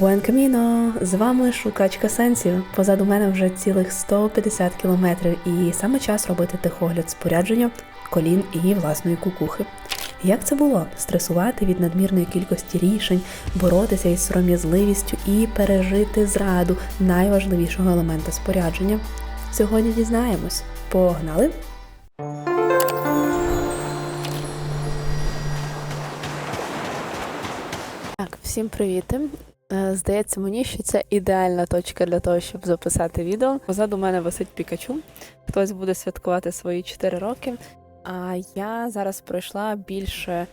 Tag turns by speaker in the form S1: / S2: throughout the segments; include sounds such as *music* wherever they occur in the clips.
S1: Каміно! З вами шукачка сенсів. Позаду мене вже цілих 150 кілометрів, і саме час робити техогляд спорядження, колін і власної кукухи. Як це було стресувати від надмірної кількості рішень, боротися із сором'язливістю і пережити зраду найважливішого елемента спорядження? Сьогодні дізнаємось. Погнали! Так, всім привіт. Е, Здається мені, що це ідеальна точка для того, щоб записати відео. Позаду мене висить Пікачу. Хтось буде святкувати свої 4 роки. А я зараз пройшла більше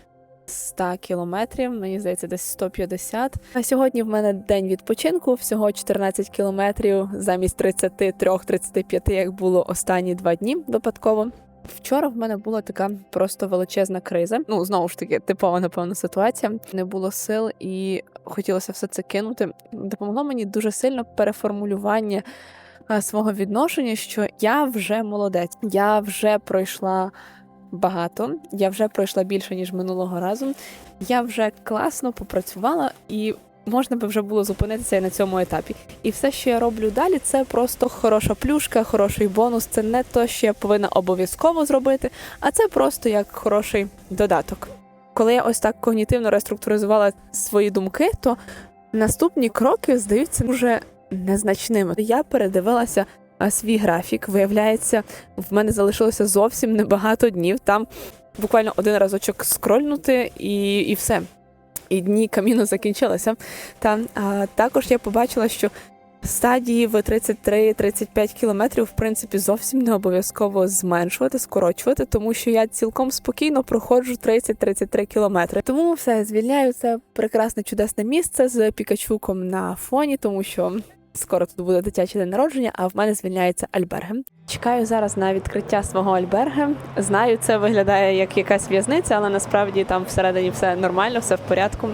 S1: 100 кілометрів, мені здається, десь 150. А сьогодні в мене день відпочинку, всього 14 кілометрів замість 33-35, як було останні два дні випадково. Вчора в мене була така просто величезна криза. Ну знову ж таки, типова, напевно, ситуація. Не було сил і хотілося все це кинути. Допомогло мені дуже сильно переформулювання е, свого відношення, що я вже молодець, я вже пройшла багато, я вже пройшла більше ніж минулого разу. Я вже класно попрацювала і. Можна би вже було зупинитися і на цьому етапі. І все, що я роблю далі, це просто хороша плюшка, хороший бонус. Це не то, що я повинна обов'язково зробити, а це просто як хороший додаток. Коли я ось так когнітивно реструктуризувала свої думки, то наступні кроки здаються вже незначними. Я передивилася свій графік. Виявляється, в мене залишилося зовсім небагато днів. Там буквально один разочок скрольнути і, і все. І дні каміну закінчилися. Та а, також я побачила, що стадії в 33-35 кілометрів, в принципі, зовсім не обов'язково зменшувати, скорочувати, тому що я цілком спокійно проходжу 30-33 кілометри. Тому все звільняю це прекрасне чудесне місце з пікачуком на фоні, тому що. Скоро тут буде дитяче день народження, а в мене звільняється альберги. Чекаю зараз на відкриття свого альберги. Знаю, це виглядає як якась в'язниця, але насправді там всередині все нормально, все в порядку.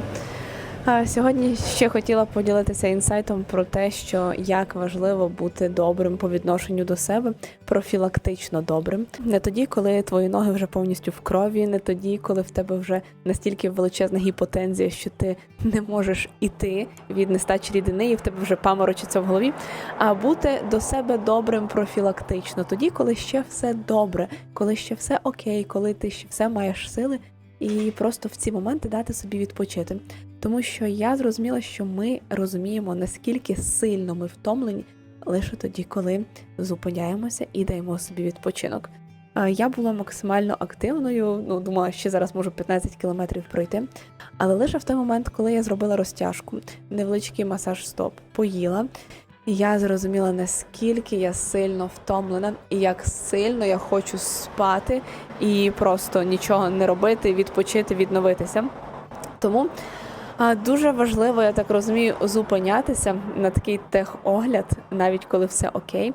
S1: Сьогодні ще хотіла поділитися інсайтом про те, що як важливо бути добрим по відношенню до себе, профілактично добрим. Не тоді, коли твої ноги вже повністю в крові, не тоді, коли в тебе вже настільки величезна гіпотензія, що ти не можеш іти від нестачі рідини, і в тебе вже паморочиться в голові. А бути до себе добрим профілактично, тоді, коли ще все добре, коли ще все окей, коли ти ще все маєш сили, і просто в ці моменти дати собі відпочити. Тому що я зрозуміла, що ми розуміємо, наскільки сильно ми втомлені лише тоді, коли зупиняємося і даємо собі відпочинок. Е, Я була максимально активною, ну думала, що зараз можу 15 кілометрів пройти. Але лише в той момент, коли я зробила розтяжку, невеличкий масаж стоп, поїла, я зрозуміла, наскільки я сильно втомлена, і як сильно я хочу спати і просто нічого не робити, відпочити, відновитися. Тому дуже важливо, я так розумію, зупинятися на такий техогляд, навіть коли все окей.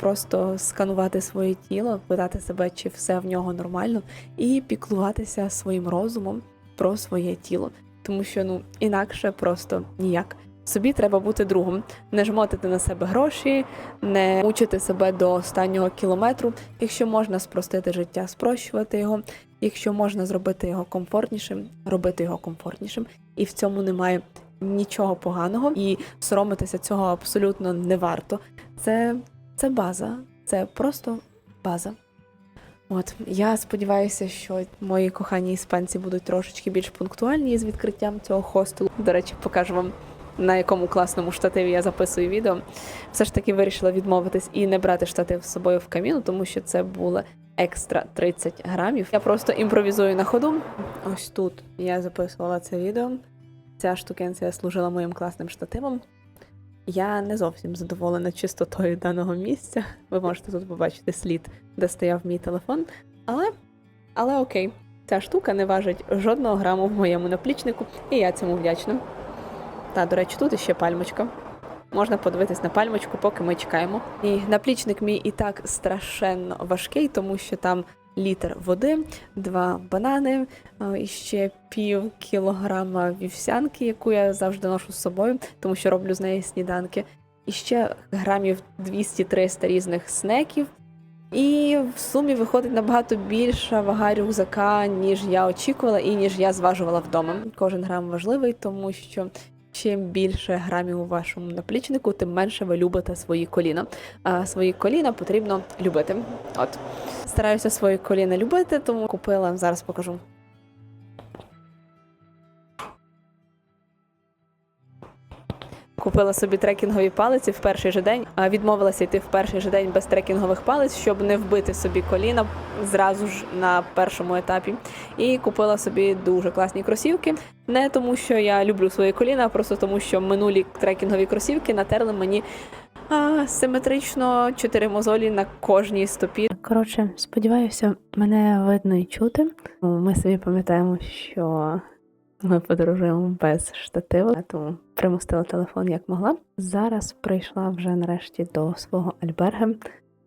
S1: Просто сканувати своє тіло, питати себе, чи все в нього нормально, і піклуватися своїм розумом про своє тіло. Тому що ну інакше просто ніяк. Собі треба бути другом, не жмотити на себе гроші, не мучити себе до останнього кілометру. Якщо можна спростити життя, спрощувати його. Якщо можна зробити його комфортнішим, робити його комфортнішим, і в цьому немає нічого поганого, і соромитися цього абсолютно не варто. Це, це база, це просто база. От я сподіваюся, що мої кохані іспанці будуть трошечки більш пунктуальні з відкриттям цього хостелу. До речі, покажу вам. На якому класному штативі я записую відео, все ж таки вирішила відмовитись і не брати штатив з собою в каміну, тому що це було екстра 30 грамів. Я просто імпровізую на ходу. Ось тут я записувала це відео. Ця штукенція служила моїм класним штативом. Я не зовсім задоволена чистотою даного місця. Ви можете тут побачити слід, де стояв мій телефон. Але, але окей, ця штука не важить жодного граму в моєму наплічнику, і я цьому вдячна. Та, до речі, тут іще пальмочка. Можна подивитись на пальмочку, поки ми чекаємо. І наплічник мій і так страшенно важкий, тому що там літр води, два банани, і ще пів кілограма вівсянки, яку я завжди ношу з собою, тому що роблю з неї сніданки. І ще грамів 200-300 різних снеків. І в сумі виходить набагато більша вага рюкзака, ніж я очікувала і ніж я зважувала вдома. Кожен грам важливий, тому що Чим більше грамів у вашому наплічнику, тим менше ви любите свої коліна. А свої коліна потрібно любити. От стараюся свої коліна любити, тому купила зараз покажу. Купила собі трекінгові палиці в перший же день, а відмовилася йти в перший же день без трекінгових палиць, щоб не вбити собі коліна зразу ж на першому етапі. І купила собі дуже класні кросівки. Не тому, що я люблю свої коліна, а просто тому, що минулі трекінгові кросівки натерли мені а, симетрично чотири мозолі на кожній стопі. Коротше, сподіваюся, мене видно і чути. Ми собі пам'ятаємо, що ми подорожуємо без штатива, тому примостила телефон як могла. Зараз прийшла вже нарешті до свого альберга.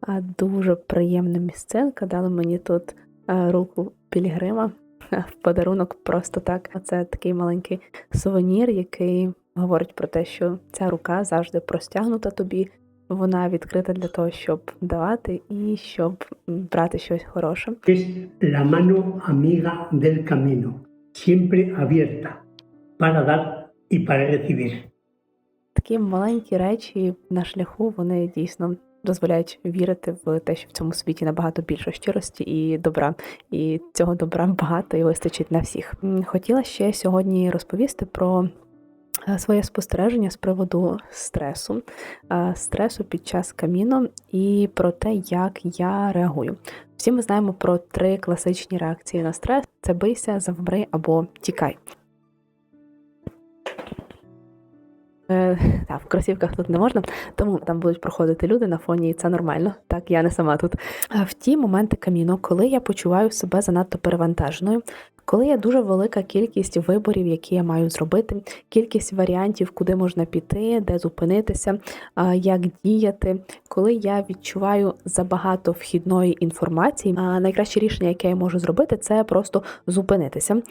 S1: А Дуже приємна місцинка. Дали мені тут руку Пілігрима в подарунок просто так. Це такий маленький сувенір, який говорить про те, що ця рука завжди простягнута тобі. Вона відкрита для того, щоб давати і щоб брати щось хороше.
S2: la mano amiga del camino, siempre abierta para dar y para recibir.
S1: Такі маленькі речі на шляху вони дійсно дозволяють вірити в те, що в цьому світі набагато більше щирості і добра, і цього добра багато і вистачить на всіх. Хотіла ще сьогодні розповісти про своє спостереження з приводу стресу, е, стресу під час каміно і про те, як я реагую. Всі ми знаємо про три класичні реакції на стрес: це бийся, завмри або тікай. Е, в кросівках тут не можна, тому там будуть проходити люди на фоні, і це нормально. Так, я не сама тут. В ті моменти каміно, коли я почуваю себе занадто перевантаженою, коли є дуже велика кількість виборів, які я маю зробити, кількість варіантів, куди можна піти, де зупинитися, як діяти, коли я відчуваю забагато вхідної інформації, найкраще рішення, яке я можу зробити, це просто зупинитися.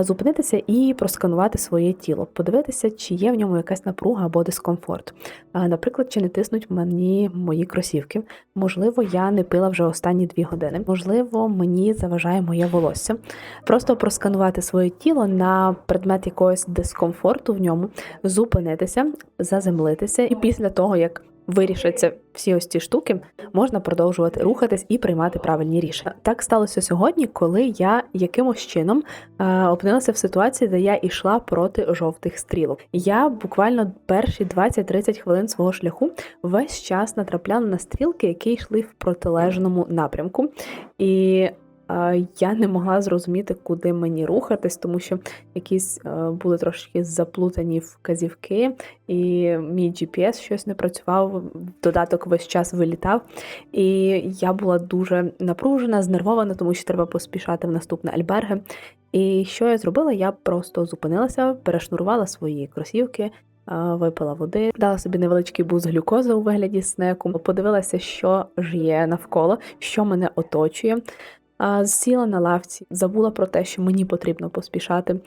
S1: Зупинитися і просканувати своє тіло, подивитися, чи є в ньому якась напруга або дискомфорт. Наприклад, чи не тиснуть мені мої кросівки. Можливо, я не пила вже останні дві години. Можливо, мені заважає моє волосся. Просто просканувати своє тіло на предмет якогось дискомфорту в ньому, зупинитися, заземлитися, і після того, як вирішаться всі ось ці штуки, можна продовжувати рухатись і приймати правильні рішення. Так сталося сьогодні, коли я якимось чином е, опинилася в ситуації, де я йшла проти жовтих стрілок. Я буквально перші 20-30 хвилин свого шляху весь час натрапляла на стрілки, які йшли в протилежному напрямку. І я не могла зрозуміти, куди мені рухатись, тому що якісь е, були трошки заплутані вказівки, і мій GPS щось не працював, додаток весь час вилітав. І я була дуже напружена, знервована, тому що треба поспішати в наступне альберге. І що я зробила? Я просто зупинилася, перешнурувала свої кросівки. Випила води, дала собі невеличкий буз глюкози у вигляді снеку, подивилася, що ж є навколо, що мене оточує. Сіла на лавці, забула про те, що мені потрібно поспішати.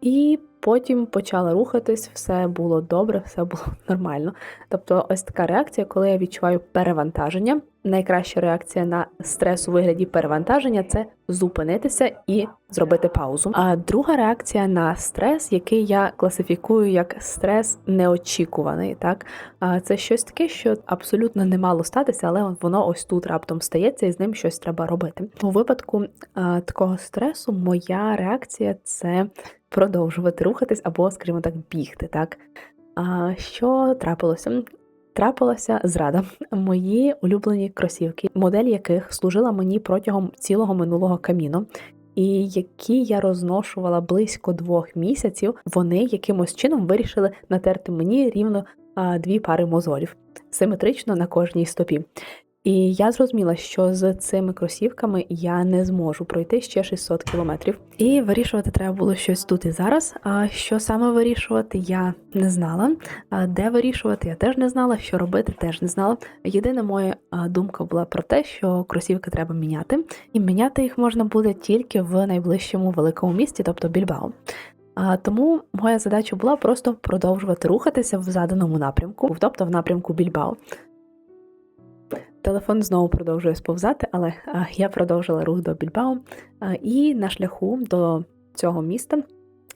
S1: І потім почала рухатись, все було добре, все було *laughs* нормально. Тобто, ось така реакція, коли я відчуваю перевантаження. Найкраща реакція на стрес у вигляді перевантаження це зупинитися і зробити паузу. А друга реакція на стрес, який я класифікую як стрес неочікуваний. Так, це щось таке, що абсолютно не мало статися, але воно ось тут раптом стається, і з ним щось треба робити. У випадку такого стресу, моя реакція це продовжувати рухатись або, скажімо так, бігти. Так, а що трапилося? Трапилася зрада. Мої улюблені кросівки, модель яких служила мені протягом цілого минулого каміно. І які я розношувала близько двох місяців, вони якимось чином вирішили натерти мені рівно а, дві пари мозолів симетрично на кожній стопі. І я зрозуміла, що з цими кросівками я не зможу пройти ще 600 кілометрів. І вирішувати треба було щось тут і зараз. А що саме вирішувати, я не знала. Де вирішувати, я теж не знала. Що робити, теж не знала. Єдина моя думка була про те, що кросівки треба міняти, і міняти їх можна буде тільки в найближчому великому місті, тобто Більбао. А тому моя задача була просто продовжувати рухатися в заданому напрямку, тобто в напрямку Більбао. Телефон знову продовжує сповзати, але я продовжила рух до Більбао. І на шляху до цього міста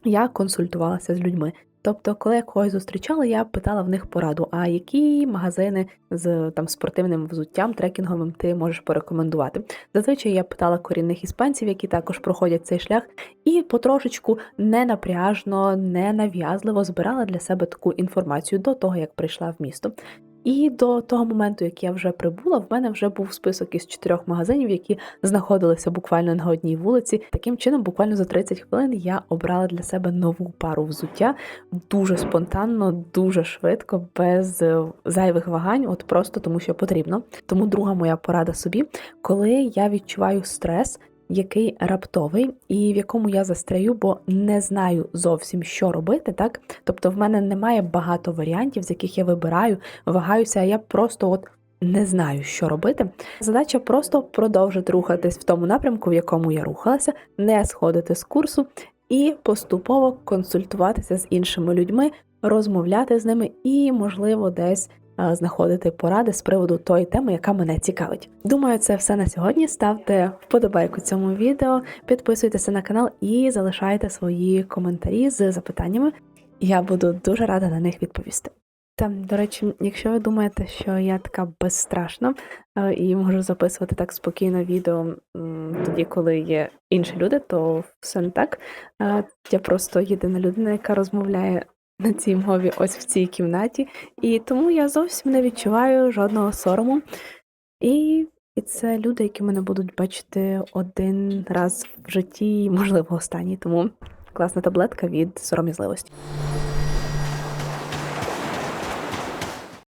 S1: я консультувалася з людьми. Тобто, коли я когось зустрічала, я питала в них пораду, а які магазини з там спортивним взуттям, трекінговим ти можеш порекомендувати. Зазвичай я питала корінних іспанців, які також проходять цей шлях, і потрошечку ненапряжно, ненав'язливо збирала для себе таку інформацію до того, як прийшла в місто. І до того моменту, як я вже прибула, в мене вже був список із чотирьох магазинів, які знаходилися буквально на одній вулиці. Таким чином, буквально за 30 хвилин я обрала для себе нову пару взуття дуже спонтанно, дуже швидко, без е, зайвих вагань, от просто тому, що потрібно. Тому друга моя порада собі, коли я відчуваю стрес. Який раптовий і в якому я застряю, бо не знаю зовсім, що робити, так? Тобто в мене немає багато варіантів, з яких я вибираю, вагаюся, а я просто от не знаю, що робити. Задача просто продовжити рухатись в тому напрямку, в якому я рухалася, не сходити з курсу і поступово консультуватися з іншими людьми, розмовляти з ними і, можливо, десь знаходити поради з приводу тої теми, яка мене цікавить. Думаю, це все на сьогодні. Ставте вподобайку цьому відео, підписуйтеся на канал і залишайте свої коментарі з запитаннями. Я буду дуже рада на них відповісти. Там, до речі, якщо ви думаєте, що я така безстрашна е, і можу записувати так спокійно відео тоді, коли є інші люди, то все не так. Е, Я просто єдина людина, яка розмовляє на цій мові ось в цій кімнаті, і тому я зовсім не відчуваю жодного сорому. І, і це люди, які мене будуть бачити один раз в житті, можливо, останній. Тому класна таблетка від сором'язливості.